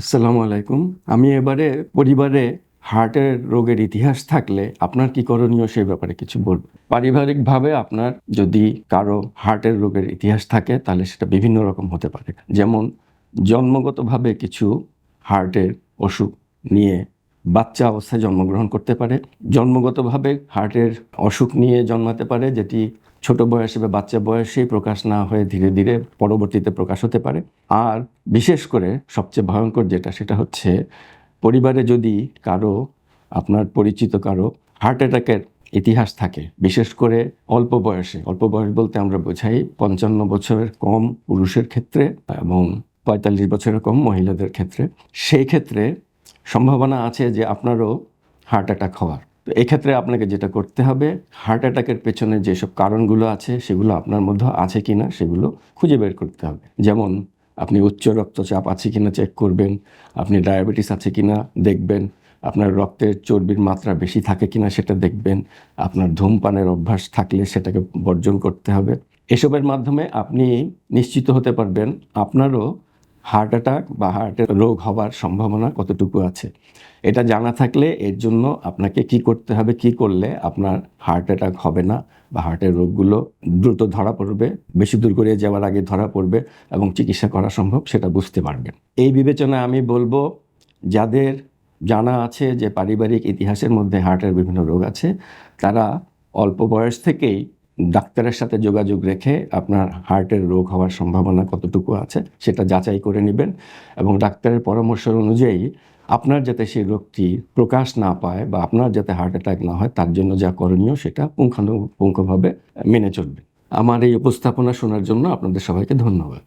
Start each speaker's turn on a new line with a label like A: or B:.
A: আসসালামু আলাইকুম। আমি এবারে পরিবারে হার্টের রোগের ইতিহাস থাকলে আপনার কি করণীয় সেই ব্যাপারে কিছু বলব। পারিবারিকভাবে আপনার যদি কারও হার্টের রোগের ইতিহাস থাকে, তাহলে সেটা বিভিন্ন রকম হতে পারে। যেমন জন্মগতভাবে কিছু হার্টের অসুখ নিয়ে বাচ্চা অবস্থায় জন্মগ্রহণ করতে পারে। জন্মগতভাবে হার্টের অসুখ নিয়ে জন্মাতে পারে, যেটি ছোট বয়সে বা বাচ্চা বয়সেই প্রকাশ না হয়ে ধীরে ধীরে পরবর্তীতে প্রকাশ হতে পারে। আর বিশেষ করে সবচেয়ে ভয়ঙ্কর যেটা, সেটা হচ্ছে পরিবারে যদি কারও, আপনার পরিচিত কারও হার্ট অ্যাটাকের ইতিহাস থাকে, বিশেষ করে অল্প বয়সে, অল্প বয়স বলতে আমরা বোঝাই পঞ্চান্ন বছরের কম পুরুষের ক্ষেত্রে এবং পঁয়তাল্লিশ বছরের কম মহিলাদের ক্ষেত্রে, সেই ক্ষেত্রে সম্ভাবনা আছে যে আপনারও হার্ট অ্যাটাক হওয়ার। তো এক্ষেত্রে আপনাকে যেটা করতে হবে হার্ট অ্যাটাকের পেছনে যেসব কারণগুলো আছে, সেগুলো আপনার মধ্যে আছে কি না সেগুলো খুঁজে বের করতে হবে। যেমন, আপনি উচ্চ রক্তচাপ আছে কি না চেক করবেন, আপনি ডায়াবেটিস আছে কি না দেখবেন, আপনার রক্তের চর্বির মাত্রা বেশি থাকে কি না সেটা দেখবেন, আপনার ধূমপানের অভ্যাস থাকলে সেটাকে বর্জন করতে হবে। এসবের মাধ্যমে আপনি নিশ্চিত হতে পারবেন, আপনারও হার্ট অ্যাটাক বা হার্টের রোগ হওয়ার সম্ভাবনা কতটুকু আছে? এটা জানা থাকলে এর জন্য আপনাকে কি করতে হবে, কি করলে আপনার হার্ট অ্যাটাক হবে না বা হার্টের রোগগুলো দ্রুত ধরা পড়বে, বেশি দূর করে যাওয়ার আগে ধরা পড়বে এবং চিকিৎসা করা সম্ভব সেটা বুঝতে পারবেন। এই বিবেচনায় আমি বলব, যাদের জানা আছে যে পারিবারিক ইতিহাসের মধ্যে হার্টের বিভিন্ন রোগ আছে, তারা অল্প বয়স থেকেই ডাক্তারের সাথে যোগাযোগ রেখে আপনার হার্টের রোগ হওয়ার সম্ভাবনা কতটুকু আছে সেটা যাচাই করে নেবেন এবং ডাক্তারের পরামর্শ অনুযায়ী আপনার যাতে সেই রোগটি প্রকাশ না পায় বা আপনার যাতে হার্ট অ্যাটাক না হয়, তার জন্য যা করণীয় সেটা পুঙ্খানুপুঙ্খভাবে মেনে চলবে। আমার এই উপস্থাপনা শোনার জন্য আপনাদের সবাইকে ধন্যবাদ।